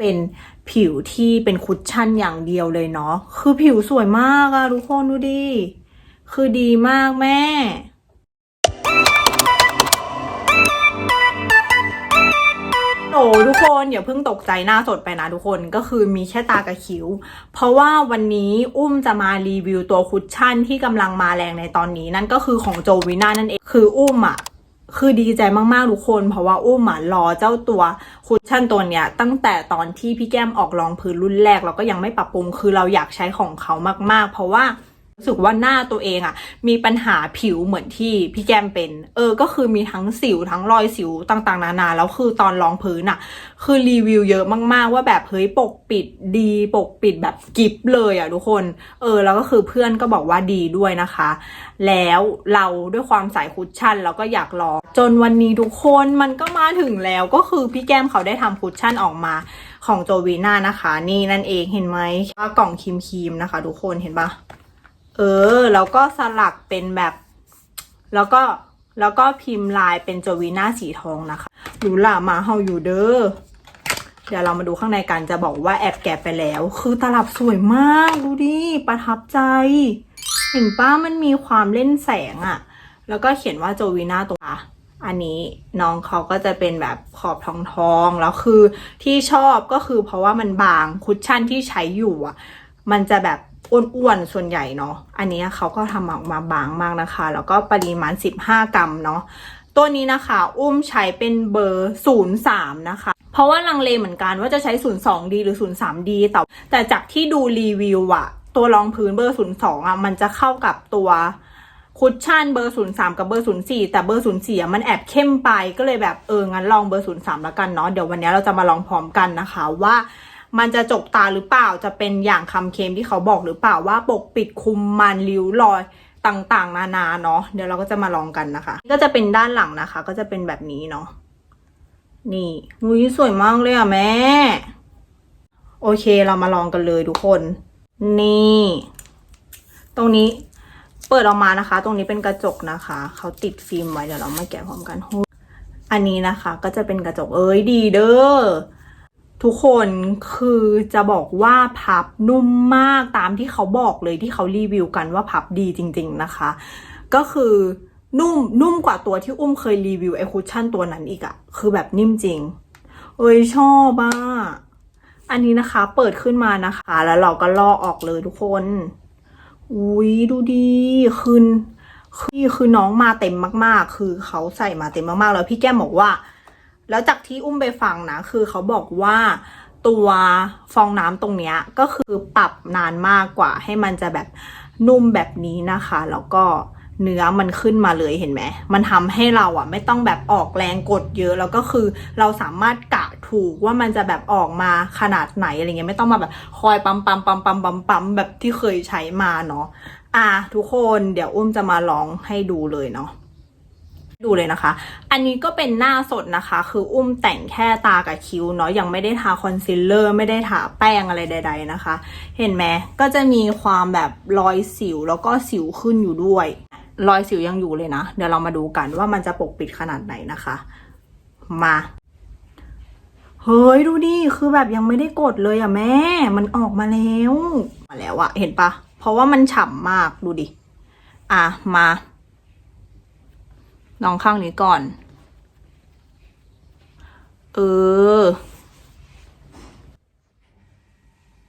เป็นผิวที่เป็นคุชชั่นอย่างเดียวเลยเนาะ คือผิวสวยมากอะทุกคนดูดิ คือดีมากแม่โอ้ทุกคนอย่าเพิ่งตกใจหน้าสดไปนะทุกคนก็คือมีแค่ตากับคิ้ว เพราะว่าวันนี้อุ้มจะมารีวิวตัวคุชชั่นที่กำลังมาแรงในตอนนี้นั่นก็คือของโจวิน่านั่นเองคืออุ้มอะ คือดีใจมากๆทุกคน เพราะว่าอุ้มหมารอเจ้าตัวคุชชั่นตัวเนี้ย ตั้งแต่ตอนที่พี่แก้มออกรองพื้นรุ่นแรกเราก็ยังไม่ปรับปรุงคือเราอยากใช้ของเขามากๆ เพราะว่า รู้สึกว่าหน้าตัวเองอะ่ะมีปัญหาผิวเหมือนที่พี่แก้มเป็น เออ ก็คือมีทั้งสิวทั้งรอยสิวต่างๆ นานา แล้วคือตอนรองพื้นอะ่ะคือรีวิวเยอะมากๆ ว่าแบบเฮ้ยปกปิดดีปกปิดแบบกิฟเลยอะ่ะทุกคน เออ แล้วก็คือเพื่อนก็บอกว่าดีด้วยนะคะ แล้วเราด้วยความสายคุชชั่นเราก็อยากลองจนวันนี้ทุกคนมันก็มาถึงแล้วก็คือพี่แก้มเขาได้ทำคุชชั่นออกมาของโจวีน่านะคะ นี่นั่นเองเห็นไหมว่ากล่องครีมๆนะคะ ทุกคนเห็นปะ เออ แล้วก็สลักเป็นแบบ แล้วก็แล้วก็พิมพ์ลายเป็นโจวีน่าสีทองนะคะหรูหรามาเฮาอยู่เด้อเดี๋ยวเรามาดูข้างในกันจะบอกว่าแอบแกะไปแล้ว คือตลับสวยมากดูดิประทับใจ เห็นป้ามันมีความเล่นแสงอะแล้วก็เขียนว่าโจวีน่าตัวอันนี้น้องเขาก็จะเป็นแบบขอบทองทองแล้วคือที่ชอบก็คือเพราะว่ามันบางคุชชั่นที่ใช้อยู่อะมันจะแบบ อ้วนๆส่วนใหญ่เนาะอันนี้เขาก็ทำออกมาบางมากนะคะ แล้วก็ปริมาณ 15 กรัมเนาะตัวนี้นะคะ อุ้มใช้เป็นเบอร์ 03 นะคะ เพราะว่าลังเลเหมือนกันว่าจะใช้ 02D หรือ 03D แต่แต่จากที่ดูรีวิวอะตัวรองพื้นเบอร์ 02อะมันจะเข้ากับตัวคุชชั่นเบอร์ 03 กับเบอร์ 04 แต่เบอร์ 04อะมันแอบเข้มไปก็เลยแบบเอองั้นลองเบอร์ 03 แล้วกันเนาะเดี๋ยววันนี้เราจะมาลองพร้อมกันนะคะว่า มันจะจกตาหรือเปล่าจะเป็นอย่างคำเคมที่เขาบอกหรือเปล่าว่าปกปิดคุมมันริ้วรอยต่างๆ นานาเนาะเดี๋ยวเราก็จะมาลองกันนะคะ ก็จะเป็นด้านหลังนะคะ ก็จะเป็นแบบนี้เนาะนี่อุ้ยสวยมากเลยอะแม่ โอเคเรามาลองกันเลยทุกคน นี่ ตรงนี้เปิดออกมานะคะ ตรงนี้เป็นกระจกนะคะ เขาติดฟิล์มไว้เดี๋ยวเรามาแกะพร้อมกันอันนี้นะคะ ก็จะเป็นกระจกเอ้ยดีเด้อ ทุกคนคือจะบอกว่าพับนุ่มมากตามที่เขาบอกเลยที่เขารีวิวกันว่าพับดีจริง ๆนะคะ ก็คือนุ่มนุ่มกว่าตัวที่อุ้มเคยรีวิวไอคุชชั่นตัวนั้นอีกอะคือแบบนิ่มจริง เอ้ยชอบอะอันนี้นะคะเปิดขึ้นมานะคะ แล้วเราก็ลอกออกเลยทุกคนอุ้ยดูดีคืนคือคือน้องมาเต็มมาก ๆ คือเขาใส่มาเต็มมากๆ แล้วพี่แก้มบอกว่า แล้วจากที่อุ้มไปฟังนะ คือเขาบอกว่าตัวฟองน้ำตรงเนี้ยก็คือปรับนานมากกว่า ให้มันจะแบบนุ่มแบบนี้นะคะ แล้วก็เนื้อมันขึ้นมาเลยเห็นไหม มันทำให้เราอะ ไม่ต้องแบบออกแรงกดเยอะ แล้วก็คือเราสามารถกะถูกว่ามันจะแบบออกมาขนาดไหนอะไรเงี้ยไม่ต้องมาแบบคอยปั๊มปั๊มปั๊มปั๊มปั๊มปั๊มแบบที่เคยใช้มาเนาะอะทุกคนเดี๋ยวอุ้มจะมาลองให้ดูเลยเนาะ ดูเลยนะคะ อันนี้ก็เป็นหน้าสดนะคะ คืออุ้มแต่งแค่ตากับคิ้วเนาะ ยังไม่ได้ทาคอนซีลเลอร์ ไม่ได้ทาแป้งอะไรใด ๆนะคะ เห็นไหม ก็จะมีความแบบรอยสิวแล้วก็สิวขึ้นอยู่ด้วย รอยสิวยังอยู่เลยนะ เดี๋ยวเรามาดูกันว่ามันจะปกปิดขนาดไหนนะคะ มา เฮ้ยดูดิคือแบบยังไม่ได้กดเลยอะแม่ มันออกมาแล้ว มาแล้วอะเห็นปะ เพราะว่ามันฉ่ำมากดูดิ อะมา ลองข้างนี้ก่อน เออ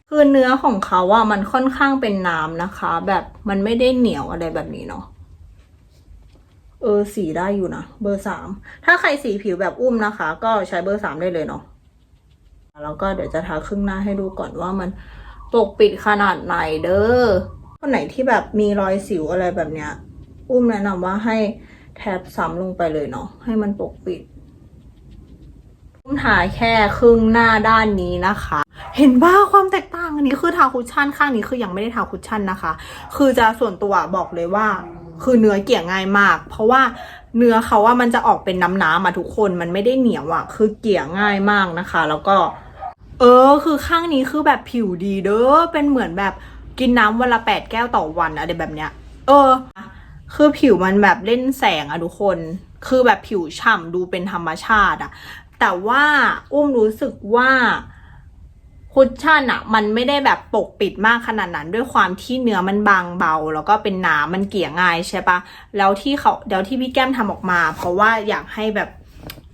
คือเนื้อของเขาอะมันค่อนข้างเป็นน้ำนะคะ แบบมันไม่ได้เหนียวอะไรแบบนี้เนาะเออสีได้อยู่นะ เบอร์สาม ถ้าใครสีผิวแบบอุ้มนะคะ ก็ใช้เบอร์สามได้เลยเนาะแล้วก็เดี๋ยวจะทาครึ่งหน้าให้ดูก่อนว่ามันปกปิดขนาดไหนเด้อคนไหนที่แบบมีรอยสิวอะไรแบบเนี้ย อุ้มแนะนำว่าให้ แทบซ้ำลงไปเลยเนาะให้มันปกปิดอุ้มทาแค่ครึ่งหน้าด้านนี้นะคะ เห็นว่าความแตกต่างอันนี้คือทาคุชชั่นข้างนี้คือยังไม่ได้ทาคุชชั่นนะคะ คือจะส่วนตัวบอกเลยว่า คือเนื้อเกี่ยง่ายมาก เพราะว่าเนื้อเขาว่ามันจะออกเป็นน้ำน้ำๆอะทุกคนมันไม่ได้เหนียวอะคือเกี่ยง่ายมากนะคะ แล้วก็ เออ คือข้างนี้คือแบบผิวดีเด้อเป็นเหมือนแบบกินน้ำวันละแปดแก้วต่อวันอะไรแบบเนี้ย เออ คือผิวมันแบบเล่นแสงอะทุกคน คือแบบผิวฉ่ำดูเป็นธรรมชาติอะแต่ว่าอุ้มรู้สึกว่าคุชชั่นอะมันไม่ได้แบบปกปิดมากขนาดนั้นด้วยความที่เนื้อมันบางเบา แล้วก็เป็นหนามันเกี่ยง่ายใช่ปะแล้วที่เขาเดี๋ยวที่พี่แก้มทำออกมา เพราะว่าอยากให้แบบ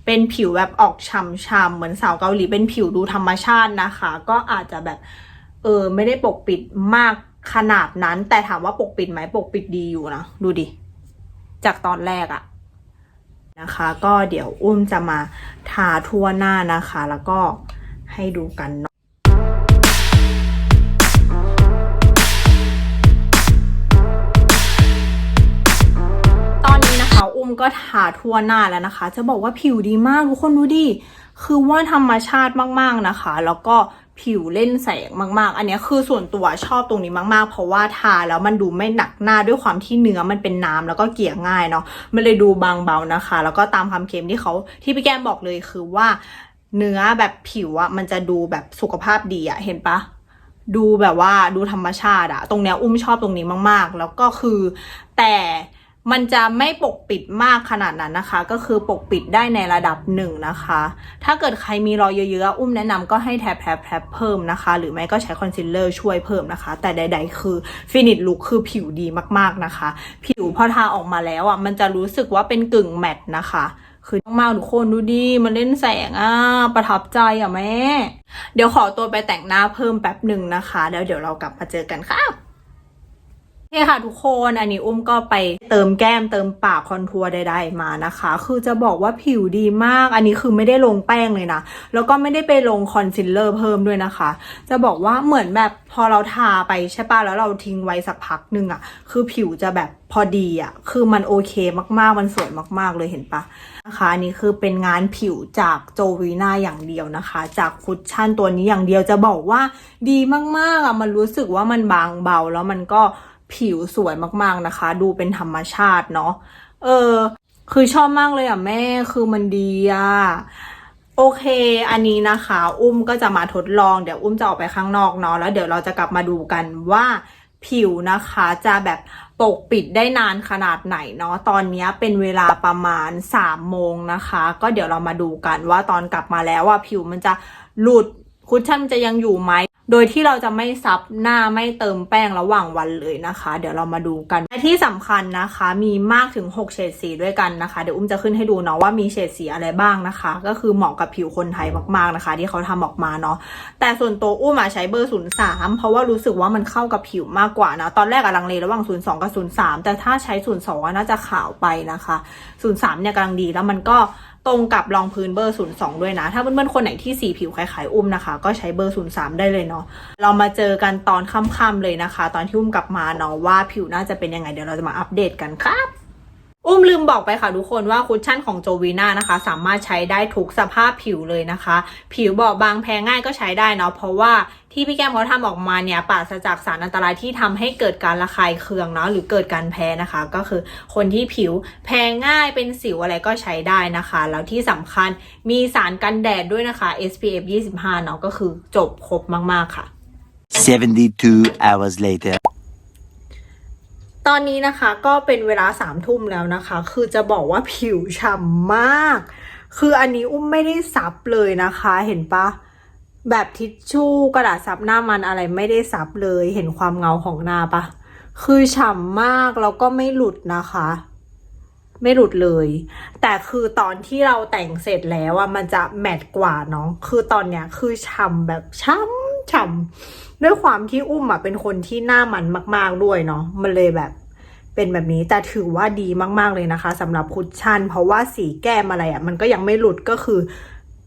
เป็นผิวแบบออกฉ่ำๆเหมือนสาวเกาหลีเป็นผิวดูธรรมชาตินะคะ ก็อาจจะแบบเออไม่ได้ปกปิดมาก ขนาดนั้น แต่ถามว่าปกปิดไหมปกปิดดีอยู่นะดูดิ จากตอนแรกอะนะคะ ก็เดี๋ยวอุ้มจะมาทาทั่วหน้านะคะ แล้วก็ให้ดูกันเนาะตอนนี้นะคะอุ้มก็ทาทั่วหน้าแล้วนะคะ จะบอกว่าผิวดีมากทุกคนดูดิ คือว่าธรรมชาติมากๆนะคะ แล้วก็ ผิวเล่นแสงมาก ๆ อันนี้คือส่วนตัวชอบตรงนี้มาก ๆ เพราะว่าทาแล้วมันดูไม่หนักหน้าด้วยความที่เนื้อมันเป็นน้ำแล้วก็เกลี่ยง่ายเนาะมันเลยดูบางเบานะคะ แล้วก็ตามคำเคลมที่เขาที่พี่แก้มบอกเลยคือว่า เนื้อแบบผิวอะมันจะดูแบบสุขภาพดีอะเห็นปะดูแบบว่าดูธรรมชาติอะตรงเนี้ยอุ้มชอบตรงนี้มาก ๆ แล้วก็คือแต่ มันจะไม่ปกปิดมากขนาดนั้นนะคะ ก็คือปกปิดได้ในระดับหนึ่งนะคะ ถ้าเกิดใครมีรอยเยอะๆ อุ้มแนะนำก็ให้แทบแทบแทบเพิ่มนะคะ หรือไม่ก็ใช้คอนซีลเลอร์ช่วยเพิ่มนะคะ แต่ใด ๆ คือฟินิชลุคคือผิวดีมากๆนะคะ ผิวพอทาออกมาแล้วอะมันจะรู้สึกว่าเป็นกึ่งแมตต์นะคะคือมากทุกคนดูดิมันเล่นแสงอะประทับใจอะแม่ เดี๋ยวขอตัวไปแต่งหน้าเพิ่มแป๊บหนึ่งนะคะ แล้วเดี๋ยวเรากลับมาเจอกันค่ะ เคค่ะทุกคนอันนี้อุ้มก็ไปเติมแก้มเติมปากคอนทัวร์ใดๆมานะคะ คือจะบอกว่าผิวดีมาก อันนี้คือไม่ได้ลงแป้งเลยนะ แล้วก็ไม่ได้ไปลงคอนซีลเลอร์เพิ่มด้วยนะคะ จะบอกว่าเหมือนแบบพอเราทาไปใช่ปะแล้วเราทิ้งไว้สักพักหนึ่งอะคือผิวจะแบบพอดีอะคือมันโอเคมากๆ มันสวยมากๆเลยเห็นปะนะคะอันนี้คือเป็นงานผิวจากโจวีนาอย่างเดียวนะคะ จากคุชชั่นตัวนี้อย่างเดียวจะบอกว่าดีมากๆอะ มันรู้สึกว่ามันบางเบาแล้วมันก็ ผิวสวยมากๆนะคะ ดูเป็นธรรมชาติเนาะเออ คือชอบมากเลยอะแม่คือมันดีอะโอเค อันนี้นะคะ อุ้มก็จะมาทดลอง เดี๋ยวอุ้มจะออกไปข้างนอกเนาะ แล้วเดี๋ยวเราจะกลับมาดูกันว่าผิวนะคะจะแบบปกปิดได้นานขนาดไหนเนาะ ตอนนี้เป็นเวลาประมาณ3โมงนะคะ ก็เดี๋ยวเรามาดูกันว่าตอนกลับมาแล้วว่าผิวมันจะหลุดคุชชั่นจะยังอยู่ไหม โดยที่เราจะไม่ซับหน้าไม่เติมแป้งระหว่างวันเลยนะคะ เดี๋ยวเรามาดูกันและที่สำคัญนะคะ มีมากถึง 6 เฉดสีด้วยกันนะคะ เดี๋ยวอุ้มจะขึ้นให้ดูเนาะว่ามีเฉดสีอะไรบ้างนะคะ ก็คือเหมาะกับผิวคนไทยมากๆนะคะ ที่เขาทำออกมาเนาะแต่ส่วนตัวอุ้มใช้เบอร์ 03 เพราะว่ารู้สึกว่ามันเข้ากับผิวมากกว่านะตอนแรกอะลังเลระหว่าง 02 กับ 03 แต่ถ้าใช้ 02อะน่าจะขาวไปนะคะ 03 เนี่ยกำลังดีแล้วมันก็ ตรงกับรองพื้นเบอร์ 02 ด้วยนะ ถ้าเพื่อนๆ คนไหนที่สีผิวคล้ายๆ อุ้มนะคะ ก็ใช้เบอร์ 03 ได้เลยเนาะ เรามาเจอกันตอนค่ำๆเลยนะคะ ตอนที่อุ้มกลับมาเนาะว่าผิวน่าจะเป็นยังไง เดี๋ยวเราจะมาอัปเดตกันครับ อุ้มลืมบอกไปค่ะทุกคนว่าคุชชั่นของโจวีนานะคะ สามารถใช้ได้ทุกสภาพผิวเลยนะคะ ผิวบอบบางแพ้ง่ายก็ใช้ได้เนาะเพราะว่าที่พี่แก้มเขาทำออกมาเนี่ยปราศจากสารอันตรายที่ทำให้เกิดการระคายเคืองเนาะหรือเกิดการแพ้นะคะ ก็คือคนที่ผิวแพ้ง่ายเป็นสิวอะไรก็ใช้ได้นะคะ แล้วที่สำคัญมีสารกันแดดด้วยนะคะ SPF 25เนาะก็คือจบครบมากๆค่ะ72 hours later. ตอนนี้นะคะก็เป็นเวลาสามทุ่มแล้วนะคะ คือจะบอกว่าผิวฉ่ำมาก คืออันนี้อุ้มไม่ได้ซับเลยนะคะ เห็นปะแบบทิชชู่กระดาษซับหน้ามันอะไรไม่ได้ซับเลย เห็นความเงาของหน้าปะคือฉ่ำมากแล้วก็ไม่หลุดนะคะ ไม่หลุดเลย แต่คือตอนที่เราแต่งเสร็จแล้วอะมันจะแมตต์กว่าเนาะคือตอนเนี้ยคือฉ่ำแบบฉ่ำฉ่ำ ด้วยความที่อุ้มอะเป็นคนที่หน้ามันมาก ๆด้วยเนาะมันเลยแบบเป็นแบบนี้แต่ถือว่าดีมาก ๆเลยนะคะสำหรับคุชชั่น เพราะว่าสีแก้มอะไรอะมันก็ยังไม่หลุดก็คือ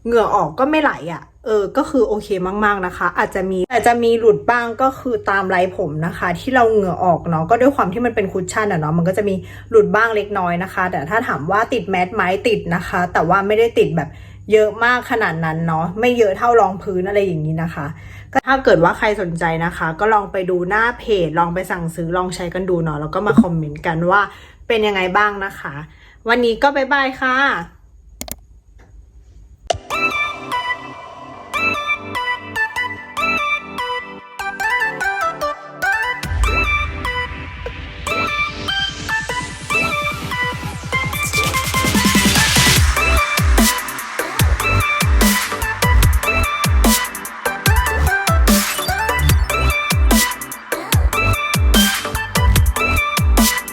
เหงื่อออกก็ไม่ไหลอะ เออ ก็คือโอเคมากๆนะคะ อาจจะมีอาจจะมีหลุดบ้างก็คือตามไรผมนะคะ ที่เราเหงื่อออกเนาะก็ด้วยความที่มันเป็นคุชชั่นอะเนาะมันก็จะมีหลุดบ้างเล็กน้อยนะคะ แต่ถ้าถามว่าติดแมสไหมติดนะคะ แต่ว่าไม่ได้ติดแบบ เยอะมากขนาดนั้นเนาะไม่เยอะเท่ารองพื้นอะไรอย่างนี้นะคะ ก็ถ้าเกิดว่าใครสนใจนะคะ ก็ลองไปดูหน้าเพจ ลองไปสั่งซื้อลองใช้กันดูเนาะแล้วก็มาคอมเมนต์กันว่าเป็นยังไงบ้างนะคะ วันนี้ก็บ๊ายบายค่ะ